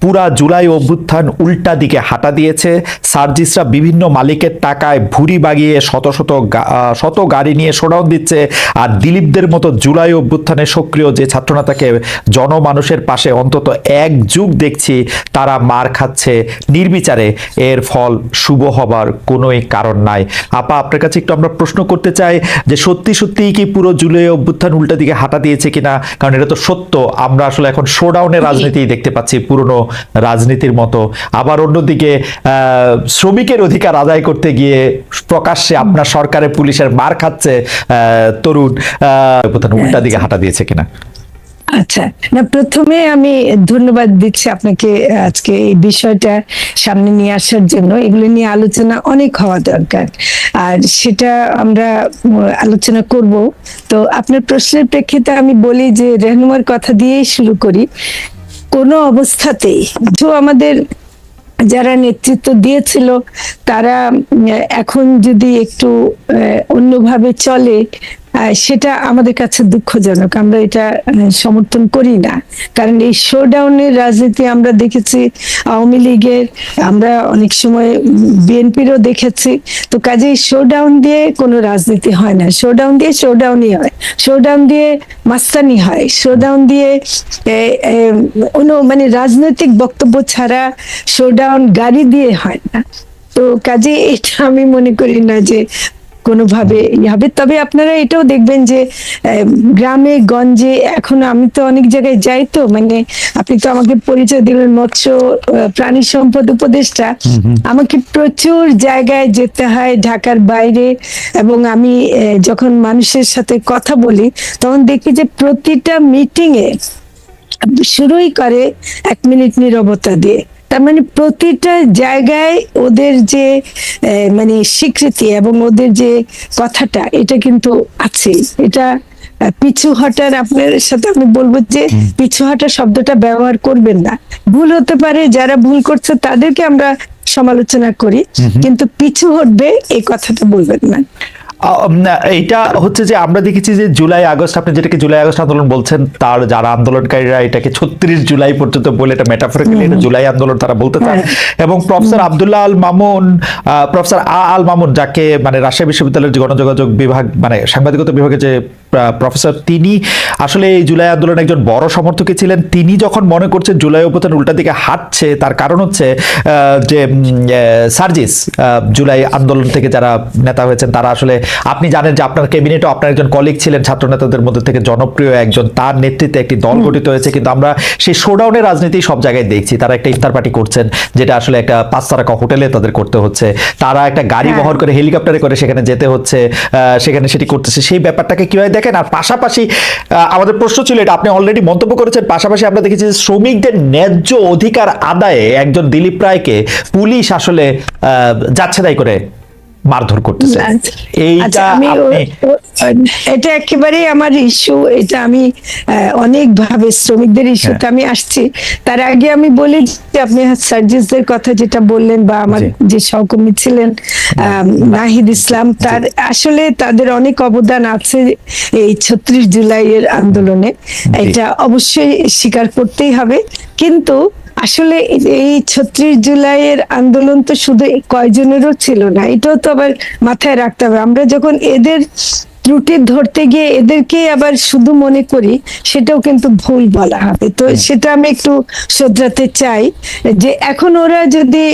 পুরা জুলাই অভ্যুত্থান উল্টা দিকে হাঁটা দিয়েছে। সার্জিসরা বিভিন্ন মালিকের টাকায় ভুরি বাগিয়ে শত শত গা- শত গাড়ি নিয়ে শোডাউন দিচ্ছে আর দিলীপদের মতো জুলাই অভ্যুত্থানে সক্রিয় যে ছাত্রনেতাকে জনমানুষের পাশে অন্তত এক যুগ দেখছি তারা মার খাচ্ছে। নির্বিচারে এর ফল শুভ হবার কোনোই কারণ নাই। আপা আপনার কাছে একটু আমরা প্রশ্ন করতে চাই যে সত্যি সত্যিই কি পুরো জুলাই অভ্যুত্থান উল্টা দিকে হাঁটা দিয়েছে কিনা? কারণ এটা তো সত্য আমরা আসলে এখন শোডাউনের রাজনীতি দেখতে পাচ্ছি পুরনো রাজনীতির মতো। আবার অন্যদিকে শ্রমিকের অধিকার আদায় করতে গিয়ে প্রকাশ্যে আপনার সরকারের পুলিশের মার খাচ্ছে তরুণ। উল্টা দিকে হাঁটা দিয়েছে কিনা? আচ্ছা না, প্রথমে আমি ধন্যবাদ দিচ্ছি আপনাকে আজকে এই বিষয়টা সামনে নিয়ে আসার জন্য। এগুলো নিয়ে আলোচনা অনেক হওয়া দরকার। আর সেটা আমরা আলোচনা করব। তো আপনার প্রশ্নের প্রেক্ষিতে আমি বলি যে, রেহনুমার কথা দিয়েই শুরু করি। কোনো অবস্থাতেই। তো আমাদের যারা নেতৃত্ব দিয়েছিল তারা এখন যদি একটু অন্যভাবে চলে সেটা আমাদের কাছে দুঃখজনক। আমরা এটা সমর্থন করি না। কারণ এই শোডাউনের রাজনীতি আমরা দেখেছি, আওয়ামী লীগের, আমরা অনেক সময় বিএনপিরও দেখেছি। তো কাজেই শোডাউন দিয়ে কোনো রাজনীতি হয় না। শোডাউন দিয়ে শোডাউনই হয়। শোডাউন দিয়ে মাস্তানি হয়। শোডাউন দিয়ে কোনো মানে রাজনৈতিক বক্তব্য ছাড়া শোডাউন গাড়ি দিয়ে হয় না। তো কাজে এটা আমি মনে করি না যে কোনোভাবে হবে। তবে আপনারা এটাও দেখবেন যে গ্রামে গঞ্জে এখন আমি তো অনেক জায়গায় যাই তো মানে আপনি তো আমাকে পরিচয় দিলেন মৎস্য প্রাণী সম্পদ উপদেষ্টা। আমাকে প্রচুর জায়গায় যেতে হয় ঢাকার বাইরে এবং আমি যখন মানুষের সাথে কথা বলি তখন দেখি যে প্রতিটা মিটিং এ শুরুই করে এক মিনিট নীরবতা দিয়ে। তার মানে প্রতিটা জায়গায় ওদের যে মানে স্বীকৃতি এবং ওদের যে কথাটা এটা কিন্তু আছে। এটা পিছু হটার আপনার সাথে আমি বলব যে পিছু হটা শব্দটা ব্যবহার করবেন না। ভুল হতে পারে যারা ভুল করছে তাদেরকে আমরা সমালোচনা করি কিন্তু পিছু হটবে এই কথাটা বলবেন না। এইটা হচ্ছে যে আমরা দেখেছি যে জুলাই আগস্ট আপনি যেটাকে জুলাই আগস্ট আন্দোলন বলছেন তার যারা আন্দোলনকারীরা এটাকে ছত্রিশ জুলাই পর্যন্ত বলে এটা মেটাফরিক্যালি এটা জুলাই আন্দোলন তারা বলতে চান। এবং প্রফেসর আবদুল্লাহ আল মামুন আহ, প্রফেসর আ আল মামুন যাকে মানে রাজশাহী বিশ্ববিদ্যালয়ের যে গণযোগাযোগ বিভাগ মানে সাংবাদিকতা বিভাগে যে প্রফেসর তিনি আসলে এই জুলাই আন্দোলনের একজন বড় সমর্থকই ছিলেন। তিনি যখন মনে করছেন জুলাই অভ্যুত্থান উল্টা দিকে হাঁটছে তার কারণ হচ্ছে যে সার্জিস জুলাই আন্দোলন থেকে যারা নেতা হয়েছেন তারা আসলে আপনি জানেন যে আপনার ক্যাবিনেটও আপনার একজন কলিগ ছিলেন ছাত্র নেতাদের মধ্যে থেকে জনপ্রিয় একজন। তার নেতৃত্বে একটি দল গঠিত হয়েছে কিন্তু আমরা সেই শোডাউনের রাজনীতি সব জায়গায় দেখছি। তারা একটা ইফতার পার্টি করছেন যেটা আসলে একটা পাঁচ তারকা হোটেলে তাদের করতে হচ্ছে। তারা একটা গাড়ি হ্যাঁ। বহর করে হেলিকপ্টারে করে সেখানে যেতে হচ্ছে আহ, সেখানে সেটি করতেছে। সেই ব্যাপারটাকে কীভাবে দেখেন, আর পাশাপাশি আমাদের প্রশ্ন ছিল এটা, আপনি অলরেডি মন্তব্য করেছেন, পাশাপাশি আমরা দেখেছি যে শ্রমিকদের ন্যায্য অধিকার আদায়ে একজন দিলীপ রায়কে পুলিশ আসলে যাচ্ছে তাই করে। মারধর করতেছে আচ্ছা, এইটা আচ্ছা, এটা একেবারেই আমার ইস্যু এটা আমি অনেক ভাবে শ্রমিকদের ইস্যুতে হ্যাঁ। আমি আসছি। তার আগে আমি বলি যে আপনি সার্জিসদের কথা যেটা বললেন বা আমার যে সহকর্মী ছিলেন আম, নাহিদ ইসলাম তার আসলে তাদের অনেক অবদান আছে এই ছত্রিশ জুলাইয়ের আন্দোলনে। এটা অবশ্যই স্বীকার করতেই হবে। কিন্তু আসলে এই ছত্রিশ জুলাইয়ের আন্দোলন তো শুধু কয়জনেরও ছিল না এটাও তো আবার মাথায় রাখতে হবে। আমরা যখন এদের ত্রুটি ধরতে গিয়ে এদেরকে আবার শুধু মনে করি সেটাও কিন্তু ভুল বলা হবে। তো সেটা আমি একটু শোধরাতে চাই যে এখন ওরা যদি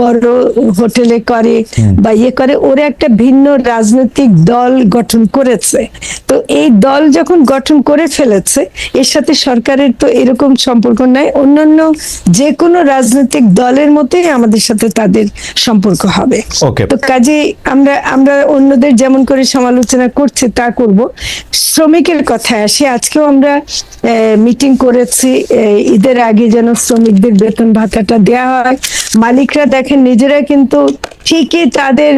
বড় হোটেলে করে বা ইয়ে করে ওরা একটা ভিন্ন রাজনৈতিক দল গঠন করেছে। তো এই দল যখন গঠন করে ফেলেছে এর সাথে সরকারের তো এরকম সম্পর্ক নাই। অন্যান্য যে কোনো রাজনৈতিক দলের মতোই আমাদের সাথে তাদের সম্পর্ক হবে। তো কাজে আমরা আমরা অন্যদের যেমন করে সমালোচনা করছি তা করব। শ্রমিকের কথায় আসি আজকেও আমরা মিটিং করেছি। ঈদের আগে যেন শ্রমিকদের বেতন ভাতাটা দেওয়া হয়। মালিকরা দেখেন, নিজেরা কিন্তু ঠিকই তাদের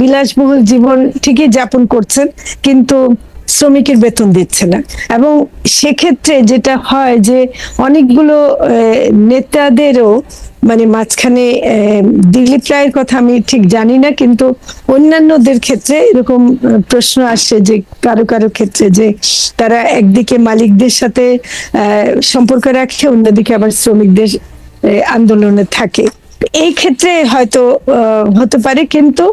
বিলাসবহুল জীবন ঠিকই যাপন করছেন, কিন্তু শ্রমিকের বেতন দিচ্ছে না। এবং সেক্ষেত্রে যেটা হয় যে, অনেকগুলো নেতাদেরও মানে মাঝখানে দিলীপ রায়ের কথা আমি ঠিক জানি না, কিন্তু অন্যান্যদের ক্ষেত্রে এরকম প্রশ্ন আসছে যে, কারও কারও ক্ষেত্রে যে, তারা একদিকে মালিকদের সাথে সম্পর্ক রাখে, অন্যদিকে আবার শ্রমিকদের আন্দোলনে থাকে। এই ক্ষেত্রে হয়তো হতে পারে, কিন্তু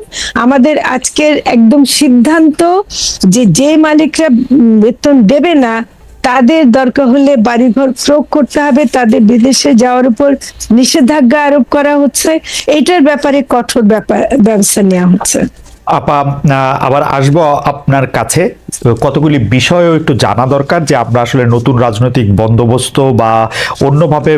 আমাদের আজকের একদম সিদ্ধান্ত যে যে মালিকরা বেতন দেবে না, তাদের দরকার হলে বাড়িঘর প্রয়োগ করতে হবে, তাদের বিদেশে যাওয়ার উপর নিষেধাজ্ঞা আরোপ করা হচ্ছে। এটার ব্যাপারে কঠোর ব্যাপার ব্যবস্থা নেওয়া হচ্ছে। আপা আবার আসব আপনার কাছে। কতগুলি বিষয়ও একটু জানা দরকার যে আমরা আসলে নতুন রাজনৈতিক বন্দোবস্ত বা অন্যভাবে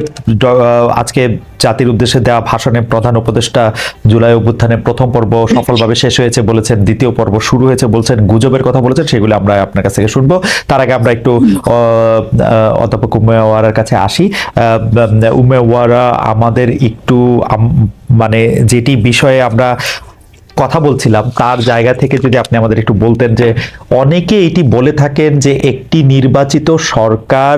আজকে জাতির উদ্দেশ্যে দেওয়া ভাষণে প্রধান উপদেষ্টা জুলাই অভ্যুত্থানে প্রথম পর্ব সফলভাবে শেষ হয়েছে বলেছেন দ্বিতীয় পর্ব শুরু হয়েছে বলছেন গুজবের কথা বলেছেন সেগুলো আমরা আপনার কাছ থেকে শুনব। তার আগে আমরা একটু অধ্যাপক উম্মে ওয়ারার কাছে আসি। আহ, উম্মে ওয়ারা আমাদের একটু মানে যেটি বিষয়ে আমরা কথা বলছিলাম, তার জায়গা থেকে যদি আপনি আমাদের একটু বলতেন যে অনেকে এটি বলে থাকেন যে একটি নির্বাচিত সরকার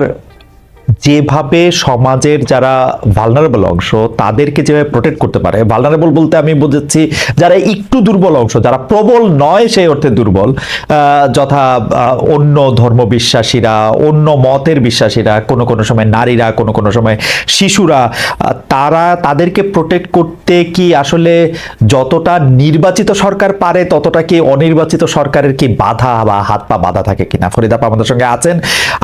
যেভাবে সমাজের যারা ভালনারেবল অংশ, তাদেরকে যেভাবে প্রোটেক্ট করতে পারে। ভালনারেবল বলতে আমি বুঝাচ্ছি যারা একটু দুর্বল অংশ, যারা প্রবল নয় সেই অর্থে দুর্বল যথা অন্য ধর্ম বিশ্বাসীরা অন্য মতের বিশ্বাসীরা, কোনো কোনো সময় নারীরা, কোনো কোনো সময় শিশুরা তারা তাদেরকে প্রোটেক্ট করতে কি আসলে যতটা নির্বাচিত সরকার পারে, ততটা কি অনির্বাচিত সরকারের কি বাধা বা হাত পা বাধা থাকে কিনা? ফরিদাপ আমাদের সঙ্গে আছেন।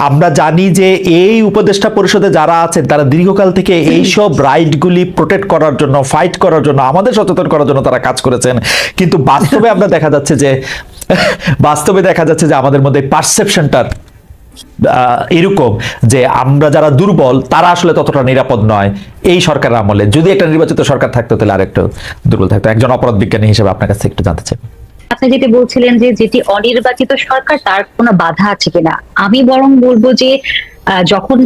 আমরা জানি যে এই উপদেষ্টা পরিষদে যারা আছেন তারা দীর্ঘকাল থেকে এইসব রাইটগুলি প্রোটেক্ট করার জন্য ফাইট করার জন্য, আমাদের সচেতন করার জন্য তারা কাজ করেছেন। কিন্তু বাস্তবে আমরা দেখা যাচ্ছে যে, বাস্তবে দেখা যাচ্ছে যে আমাদের মধ্যে পারসেপশনটার এরকম যে আমরা যারা দুর্বল, তারা আসলে ততটা নিরাপদ নয়। এই সরকারের আমলে, যদি একটা নির্বাচিত সরকার থাকতো, তাহলে আরেকটু দুর্বল থাকতো। একজন অপরাধ বিজ্ঞানী হিসেবে আপনার কাছে একটু জানতে চাই। আপনি যেটি বলছিলেন যে, যেটি অনির্বাচিত সরকার, তার কোনো বাধা আছে কিনা? আমি বরং বলব যে যখন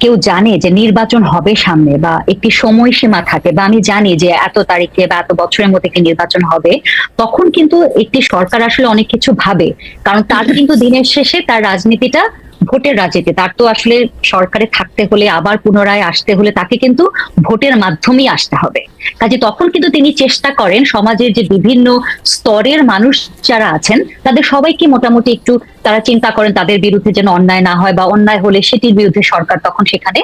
কেউ জানে যে নির্বাচন হবে সামনে বা একটি সময়সীমা থাকে বা আমি জানি যে এত তারিখে বা এত বছরের মধ্যে একটি নির্বাচন হবে, তখন কিন্তু একটি সরকার আসলে অনেক কিছু ভাবে। কারণ তার কিন্তু দিনের শেষে তার রাজনীতিটা ভোটের রাজনীতি। তার তো আসলে সরকারে থাকতে হলে, আবার পুনরায় আসতে হলে তাকে কিন্তু ভোটের মাধ্যমেই আসতে হবে। কাজে তখন কিন্তু তিনি চেষ্টা করেন সমাজের যে বিভিন্ন স্তরের মানুষ যারা আছেন, তাদের সবাইকে মোটামুটি একটু তারা চিন্তা করেন তাদের বিরুদ্ধে যেন অন্যায় না হয় বা অন্যায় হলে সেটির বিরুদ্ধে সরকার তখন সেখানে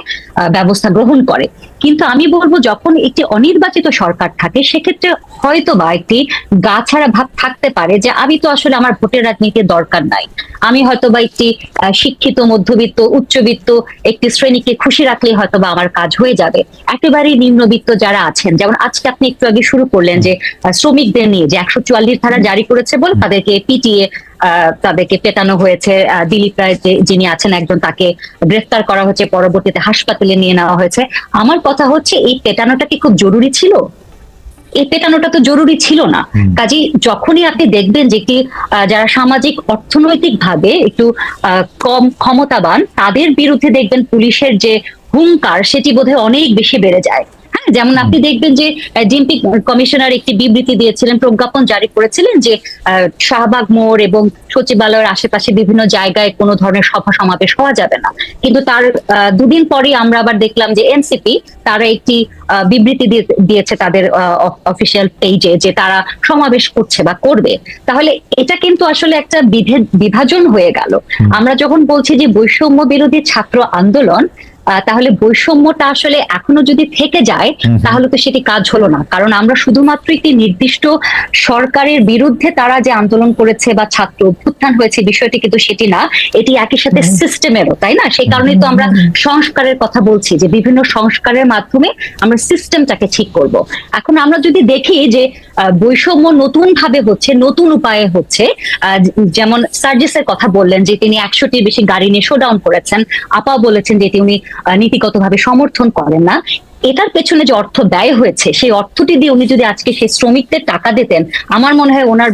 ব্যবস্থা গ্রহণ করে। কিন্তু আমি বলব, যখন একটি অনির্বাচিত সরকার থাকে, সেক্ষেত্রে হয়তো বা একটি গা ছাড়া ভাব থাকতে পারে যে, আমি তো আসলে আমার ভোটের রাজনীতির দরকার নাই। আমি হয়তো বা একটি শিক্ষিত, মধ্যবিত্ত, উচ্চবিত্ত, একটি শ্রেণীকে খুশি রাখলেই হয়তো বা আমার কাজ হয়ে যাবে। একেবারেই নিম্নবিত্ত যারা আছেন, যেমন আজকে আপনি একটু আগে শুরু করলেন যে শ্রমিকদের নিয়ে যে, একশো চুয়াল্লিশ ধারা জারি করেছে বলে তাদেরকে পিটিএ তাদেরকে পেটানো হয়েছে। দিলীপ রায় যে- যিনি আছেন একজন তাকে গ্রেফতার করা হয়েছে পরবর্তীতে হাসপাতালে নিয়ে নেওয়া হয়েছে। আমার কথা হচ্ছে এই পেটানোটা কি খুব জরুরি ছিল? এই পেটানোটা তো জরুরি ছিল না। কাজে যখনই আপনি দেখবেন যে একটি আহ, যারা সামাজিক অর্থনৈতিক ভাবে একটু আহ, কম ক্ষমতাবান তাদের বিরুদ্ধে দেখবেন পুলিশের যে হুঙ্কার সেটি বোধহয় অনেক বেশি বেড়ে যায়। যেমন আপনি দেখবেন যে ডিএমপি কমিশনার একটি বিবৃতি দিয়েছিলেন প্রজ্ঞাপন জারি করেছিলেন যে শাহবাগ মোড় এবং সচিবালয়ের আশেপাশে বিভিন্ন জায়গায় কোনো ধরনের সভা সমাবেশ হওয়া যাবে না। কিন্তু তার দুদিন পরে আমরা আবার দেখলাম যে এনসিপি তারা একটি আহ, বিবৃতি দিয়ে- দিয়েছে তাদের অফিসিয়াল পেজে যে তারা সমাবেশ করছে বা করবে। তাহলে এটা কিন্তু আসলে একটা বিভাজন হয়ে গেল। আমরা যখন বলছি যে বৈষম্য বিরোধী ছাত্র আন্দোলন তাহলে বৈষম্যটা আসলে এখনও যদি থেকে যায় তাহলে তো সেটি কাজ হলো না। কারণ আমরা শুধুমাত্র একটি নির্দিষ্ট সরকারের বিরুদ্ধে তারা যে আন্দোলন করেছে বা ছাত্র অভ্যুত্থান হয়েছে বিষয়টি কিন্তু সেটি না। এটি একই সাথে সিস্টেমেরও তাই না? সেই কারণেই তো আমরা সংস্কারের কথা বলছি যে বিভিন্ন সংস্কারের মাধ্যমে আমরা সিস্টেমটাকে ঠিক করব। এখন আমরা যদি দেখি যে আহ, বৈষম্য নতুন ভাবে হচ্ছে নতুন উপায়ে হচ্ছে আহ, যেমন সার্জিসের কথা বললেন যে তিনি একশোটির বেশি গাড়ি নিয়ে শোডাউন করেছেন। আপা বলেছেন যে উনি আহ, নীতিগতভাবে সমর্থন করেন না। এটার পেছনে যে অর্থ ব্যয় হয়েছে সেই অর্থটি দিয়ে উনি যদি আজকে সেই শ্রমিকদের টাকা দিতেন আমার মনে হয় ওনার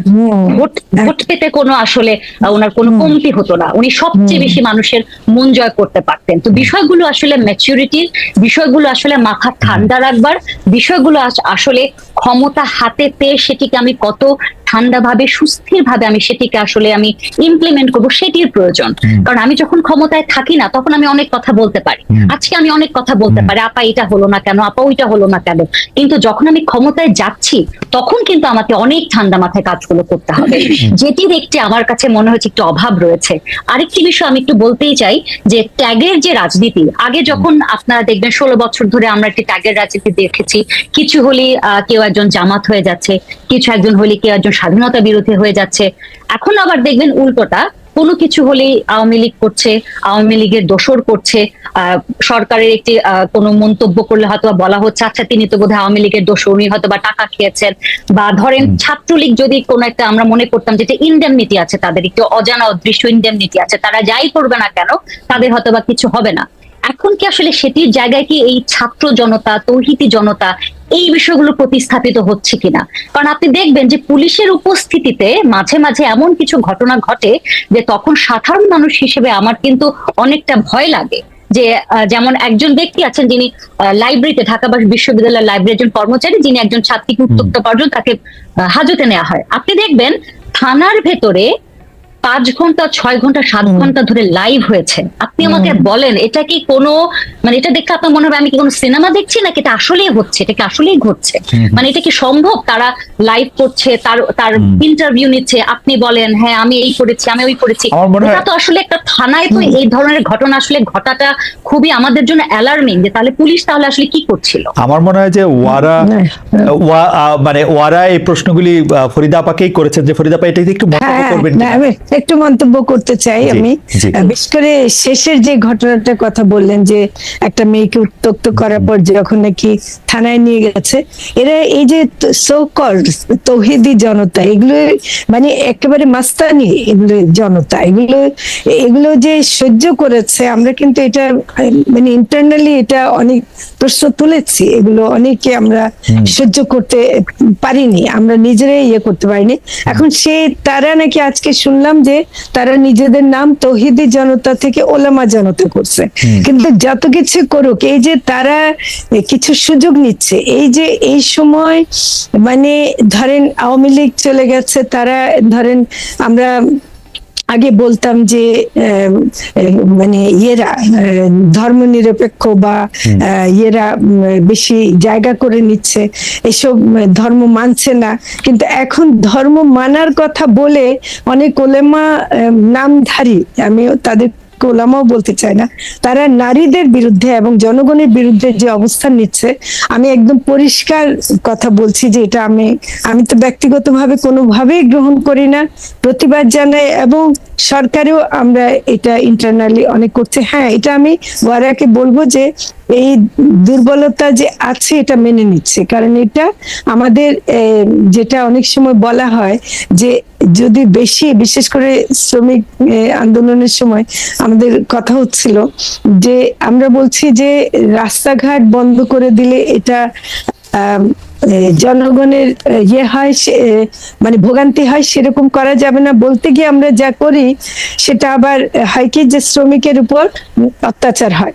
ভোট ভোট পেতে কোনো আসলে ওনার কোনো কমতি হতো না। উনি সবচেয়ে বেশি মানুষের মন জয় করতে পারতেন। তো বিষয়গুলো আসলে ম্যাচুরিটির বিষয়গুলো আসলে মাথা ঠান্ডা রাখবার বিষয়গুলো আসলে ক্ষমতা হাতে পেয়ে সেটিকে আমি কত ঠান্ডা ভাবে সুস্থির ভাবে আমি সেটিকে আসলে আমি ইমপ্লিমেন্ট করব সেটির প্রয়োজন। কারণ আমি যখন ক্ষমতায় থাকি না তখন আমি অনেক কথা বলতে পারি। আজকে আমি অনেক কথা বলতে পারি আপা এটা হলো না কেন আপা ওইটা হলো না কেন। কিন্তু যখন আমি ক্ষমতায় যাচ্ছি তখন কিন্তু আমাকে অনেক ঠান্ডা মাথায় কাজগুলো করতে হবে। যেটির একটি আমার কাছে মনে হচ্ছে একটু অভাব রয়েছে। আরেকটি বিষয় আমি একটু বলতেই চাই যে ট্যাগের যে রাজনীতি আগে যখন আপনারা দেখবেন ষোলো বছর ধরে আমরা একটি ট্যাগের রাজনীতি দেখেছি কিছু হলে কেউ একজন জামাত হয়ে যাচ্ছে কিছু একজন হলে কেউ একজন স্বাধীনতা বিরোধী হয়ে যাচ্ছে। এখন আবার দেখবেন উল্টোটা কোনো কিছু হলেই আওয়ামী লীগ করছে আওয়ামী লীগের দোসর করছে সরকারের একটি কোনো মন্তব্য করলে হয়তো বলা হচ্ছে আচ্ছা তিনি তো বোধহয় আওয়ামী লীগের দোসর উনি হয়তো বা টাকা খেয়েছেন। বা ধরেন ছাত্রলীগ যদি কোনো একটা আমরা মনে করতাম যেটা ইন্ডেমনিটি আছে তাদের একটু অজানা অদৃশ্য ইন্ডেমনিটি আছে তারা যাই করবে না কেন তাদের হয়তো বা কিছু হবে না। এখন কি আসলে সেটির জায়গায় কি এই ছাত্র জনতা তৌহিতি জনতা এই বিষয়গুলো প্রতিস্থাপিত হচ্ছে কিনা? কারণ আপনি দেখবেন যে পুলিশের উপস্থিতিতে মাঝে মাঝে এমন কিছু ঘটনা ঘটে যে তখন সাধারণ মানুষ হিসেবে আমার কিন্তু অনেকটা ভয় লাগে। যে যেমন একজন ব্যক্তি আছেন যিনি লাইব্রেরিতে ঢাকা বিশ্ববিদ্যালয়ের লাইব্রেরির একজন কর্মচারী যিনি একজন ছাত্রীকে উত্তক্ত পর্যন্ত তাকে হাজতে নেওয়া হয়। আপনি দেখবেন থানার ভেতরে পাঁচ ঘণ্টা ছয় ঘণ্টা সাত ঘণ্টা ধরে লাইভ হয়েছে। আপনি আমাকে বলেন এটা কি কোনো মানে এটা দেখে আপনার মনে হবে আমি কি কোনো সিনেমা দেখছি নাকি এটা আসলেই হচ্ছে? এটা কি আসলেই ঘটছে? মানে এটা কি সম্ভব? তারা লাইভ করছে তার তার ইন্টারভিউ নিচ্ছে আপনি বলেন হ্যাঁ আমি এই করেছি আমি ওই করেছি। আমার মনে হয় এটা তো আসলে একটা থানায় তো এই ধরনের ঘটনা আসলে ঘটাটা খুবই আমাদের জন্য অ্যালার্মিং যে তাহলে পুলিশ তাহলে আসলে কি করছিল? আমার মনে হয় যে ওয়ারা ওয়া- আহ, মানে ওয়ারা এই প্রশ্নগুলি আহ, ফরিদা আপাকেই করেছেন যে ফরিদা আপা এটা একটু মন্তব্য হ্যাঁ করবেন? আমি একটু মন্তব্য করতে চাই আমি। বিশেষ করে শেষের যে ঘটনাটার কথা বললেন যে একটা মেয়েকে উত্তক্ত করার পর যখন নাকি থানায় নিয়ে গেছে। এরা এই যে সোকল তৌহিদি জনতা এগুলো মানে একেবারে মাস্তানি এগুলো জনতা। এগুলো এগুলো যে সহ্য করেছে আমরা কিন্তু এটা মানে ইন্টারনালি এটা অনেক প্রশ্ন তুলেছি। এগুলো অনেকে আমরা সহ্য করতে পারিনি আমরা নিজেরাই ইয়ে করতে পারিনি। এখন সে তারা নাকি আজকে শুনলাম যে তারা নিজেদের নাম তৌহিদি জনতা থেকে ওলামা জনতা করছে। কিন্তু যত কিছু করুক এই যে তারা কিছু সুযোগ নিচ্ছে। এই যে এই সময় মানে ধরেন আওয়ামী লীগ চলে গেছে তারা ধরেন আমরা আগে বলতাম যে মানে ইয়েরা ধর্ম নিরপেক্ষ বা ইয়েরা বেশি জায়গা করে নিচ্ছে। এসব ধর্ম মানছে না। কিন্তু এখন ধর্ম মানার কথা বলে অনেক ওলেমা নামধারী। আমি তাদের ওলামাও বলতে চায় না। তারা নারীদের বিরুদ্ধে এবং জনগণের বিরুদ্ধে যে অবস্থান নিচ্ছে, আমি একদম পরিষ্কার কথা বলছি যে এটা আমি আমি তো ব্যক্তিগতভাবে কোনোভাবেই গ্রহণ করি না। প্রতিবাদ জানাই এবং সরকারেও আমরা এটা ইন্টারনালি অনেক করছে। হ্যাঁ এটা আমি ওয়ারাকে বলব যে এই দুর্বলতা যে আছে এটা মেনে নিচ্ছে। কারণ এটা আমাদের যেটা অনেক সময় বলা হয় যে যদি বেশি, বিশেষ করে শ্রমিক আন্দোলনের সময় আমাদের কথা হচ্ছিল যে আমরা বলছি যে রাস্তাঘাট বন্ধ করে দিলে এটা জনগণের ইয়ে হয় মানে ভোগান্তি হয় সেরকম করা যাবে না বলতে গিয়ে আমরা যা করি সেটা আবার হয় কি যে শ্রমিকের উপর অত্যাচার হয়।